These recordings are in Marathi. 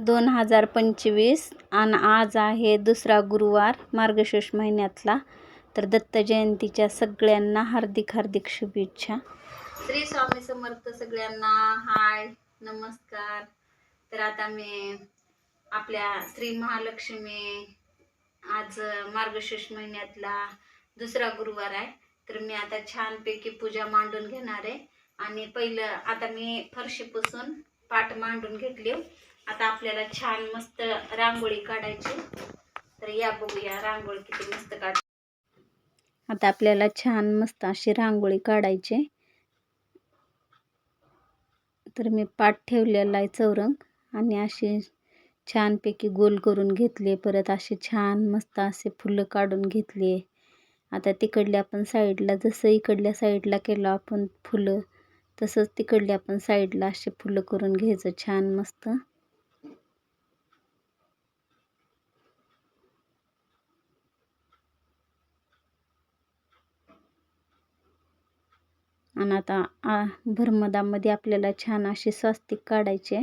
दोन हजार पंचवीस आणि आज आहे दुसरा गुरुवार मार्गशीर्ष महिन्यातला. तर दत्त जयंतीच्या सगळ्यांना हार्दिक हार्दिक शुभेच्छा. श्री स्वामी समर्थ सगळ्यांना. हाय नमस्कार. तर आता मी आपल्या श्री महालक्ष्मी आज मार्गशीर्ष महिन्यातला दुसरा गुरुवार आहे. तर मी आता छानपैकी पूजा मांडून घेणार आहे. आणि पहिलं आता मी फरशी पुसून मांडून घेतली. आता आपल्याला छान मस्त रांगोळी काढायची. तर या बघूया रांगोळी किती मस्त काढ आता आपल्याला छान मस्त अशी रांगोळी काढायची तर मी पाठ ठेवलेला आहे चौरंग आणि अशी छानपैकी गोल करून घेतले परत असे छान मस्त असे फुलं काढून घेतले आता तिकडल्या आपण साईडला जसं इकडल्या साईडला केलं आपण फुलं तसंच तिकडल्या आपण साईडला असे फुलं करून घ्यायचं छान मस्त. आणि आता आ भरमदामध्ये आपल्याला छान असे स्वस्तिक काढायचे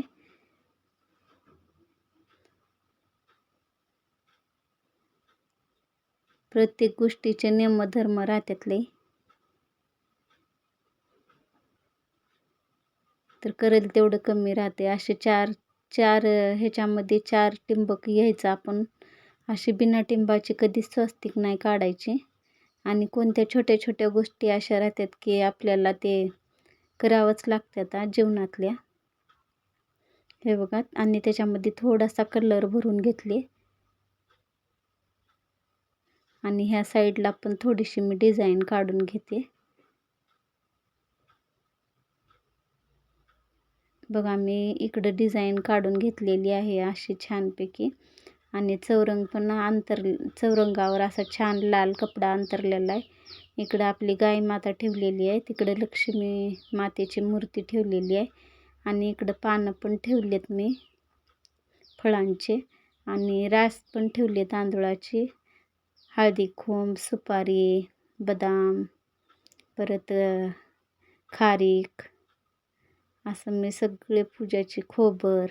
प्रत्येक गोष्टीचे नियमधर्म राहत्यातले. तर करेल तेवढं कमी राहते. असे चार चार ह्याच्यामध्ये चार टिंबक घ्यायचं आपण. अशी बिना टिंबाची कधीच स्वस्तिक नाही काढायची. आणि कोणत्या छोट्या छोट्या गोष्टी अशा राहतात की आपल्याला ते करावंच लागतात जीवनातल्या? हे बघा आणि त्याच्यामध्ये थोडासा कलर भरून घेतले. आणि ह्या साईडला पण थोडीशी मी डिझाईन काढून घेते. बघा मी इकडं डिझाईन काढून घेतलेली आहे अशी छानपैकी. आणि चौरंग पण अंतर चौरंगावर असा छान लाल कपडा अंतरलेला आहे. इकडं आपली गाय माता ठेवलेली आहे. तिकडं लक्ष्मी मातेची मूर्ती ठेवलेली आहे. आणि इकडं पानं पण ठेवलेत मी फळांचे. आणि रास पण ठेवले तांदुळाची हळदी खोंब सुपारी बदाम परत खारीक. असं मी सगळे पूजाची खोबर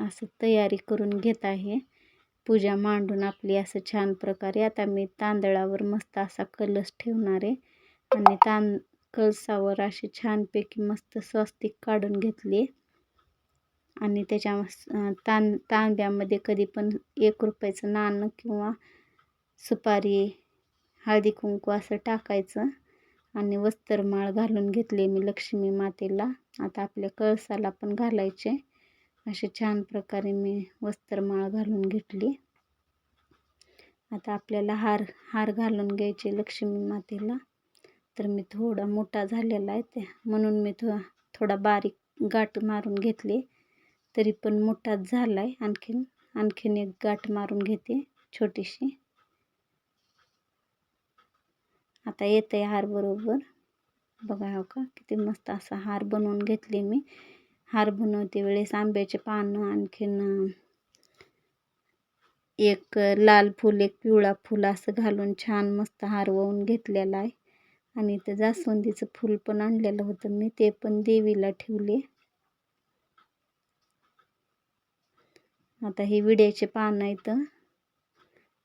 असं तयारी करून घेत आहे. पूजा मांडून आपली असं छान प्रकारे आता मी तांदळावर मस्त असा कलश ठेवणार आहे. आणि तां कळसावर अशी छानपैकी मस्त स्वस्तिक काढून घेतली आणि त्याच्या तां तांब्यामध्ये कधी पण एक रुपयाचं नाणं किंवा सुपारी हळदी कुंकू असं टाकायचं. आणि वस्त्रमाळ घालून घेतले मी लक्ष्मी मातेला. आता आपल्या कळसाला पण घालायचे. असे छान प्रकारे मी वस्त्रमाळ घालून घेतली. आता आपल्याला हार हार घालून घ्यायचे लक्ष्मी मातेला. तर मी थोडा मोठा झालेला आहे त्या म्हणून मी थो थोडा बारीक गाठ मारून घेतली. तरी पण मोठाच झाला आहे आणखीन आणखीन एक गाठ मारून घेते छोटीशी. आता येतं आहे हार बरोबर. बघा हो का किती मस्त असा हार बनवून घेतले मी. हार बनवते वेळेस आंब्याचे पानं आणखीन एक लाल फूल एक पिवळा फूल असं घालून छान मस्त हार वाहून घेतलेला आहे. आणि इथं जास्वंदीचं फूल पण आणलेलं होतं. मी ते पण देवीला ठेवले. आता हे विड्याचे पानं इथं.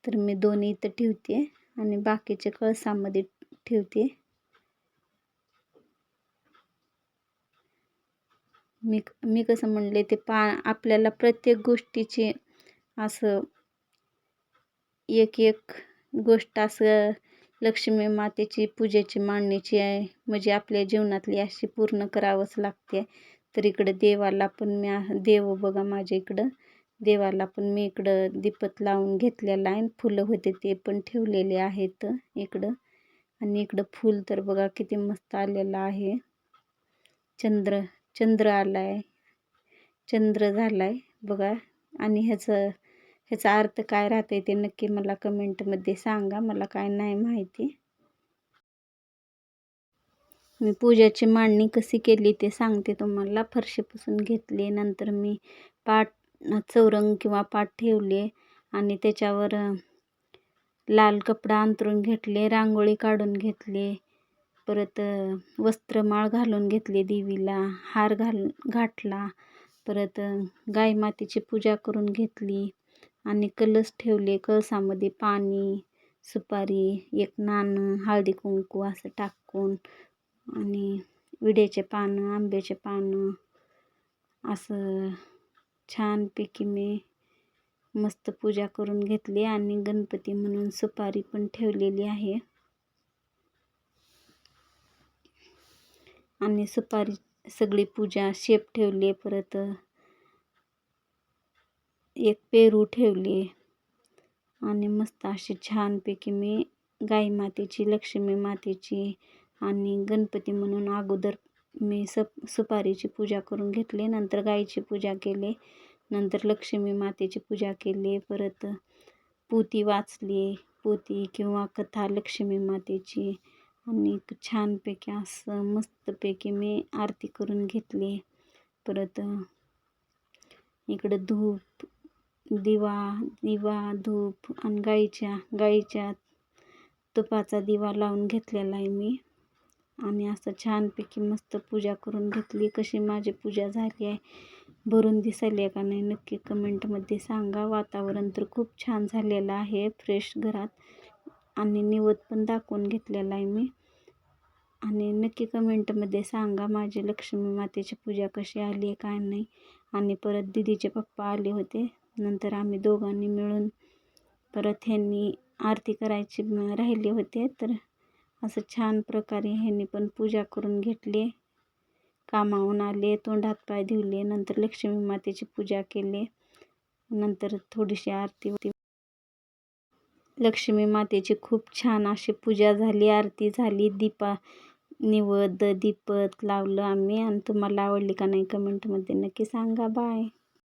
तर मी दोन्ही इथं ठेवते. आणि बाकीचे कळसामध्ये ठेवते. मी मी कसं म्हणले ते पा आपल्याला प्रत्येक गोष्टीची असं एक एक गोष्ट असं लक्ष्मी मातेची पूजेची मांडणीची आहे. म्हणजे आपल्या जीवनातली अशी पूर्ण करावंच लागते. तर इकडं देवाला पण मी देव बघा माझ्या इकडं. देवाला पण मी इकडं दीपत लावून घेतलेलं आहे. फुलं होते ते पण ठेवलेले आहेत इकडं. आणि इकडं फूल तर बघा किती मस्त आलेलं आहे. चंद्र चंद्र आला आहे चंद्र झाला आहे बघा. आणि ह्याचं ह्याचा अर्थ काय राहते ते नक्की मला कमेंटमध्ये सांगा. मला काय नाही माहिती. मी पूजाची मांडणी कशी केली ते सांगते तुम्हाला. फरशीपासून घेतली नंतर मी पाट चौरंग किंवा पाट ठेवले आणि त्याच्यावर लाल कपडा अंतरून घेतले रांगोळी काढून घेतले. परत वस्त्रमाळ घालून घेतले देवीला हार घाल घातला परत गायमातेची पूजा करून घेतली आणि कलश ठेवले. कळसामध्ये पाणी सुपारी एक नाणं हळदी कुंकू असं टाकून आणि विड्याचे पानं आंब्याचे पानं असं छानपैकी मी मस्त पूजा करून घेतली आणि गणपती म्हणून सुपारी पण ठेवलेली आहे. आणि सुपारी सगळी पूजा शेप ठेवली परत एक पेरू ठेवले. आणि मस्त अशी छानपैकी मी गाई मातेची लक्ष्मी मातेची आणि गणपती म्हणून अगोदर मी सप सुपारीची पूजा करून घेतली. नंतर गाईची पूजा केली. नंतर लक्ष्मी मातेची पूजा केली. परत पोथी वाचली. पोथी किंवा कथा लक्ष्मी मातेची. आणि छानपैकी असं मस्तपैकी मी आरती करून घेतली परत इकडं धूप दिवा दिवा धूप आणि गाईच्या गाईच्या तुपाचा दिवा लावून घेतलेला आहे मी. आणि असं छानपैकी मस्त पूजा करून घेतली. कशी माझी पूजा झाली आहे भरून दिसायली आहे का नाही नक्की कमेंटमध्ये सांगा. वातावरण तर खूप छान झालेलं आहे फ्रेश घरात. आणि निवत पण दाखवून घेतलेला आहे मी. आणि नक्की कमेंटमध्ये सांगा माझी लक्ष्मी मातेची पूजा कशी आली आहे काय नाही. आणि परत दिदीचे पप्पा आले होते. नंतर आम्ही दोघांनी मिळून परत ह्यांनी आरती करायची राहिले होते. तर असं छान प्रकारे ह्यांनी पण पूजा करून घेतली. कामावून आले तोंडात पाय धुवले नंतर लक्ष्मी मातेची पूजा केली. नंतर थोडीशी आरती होती. लक्ष्मी मातेची खूप छान अशी पूजा झाली आरती झाली दीपा निवद दीपक लावलं आम्ही. आणि तुम्हाला आवडली का नाही कमेंटमध्ये नक्की सांगा. बाय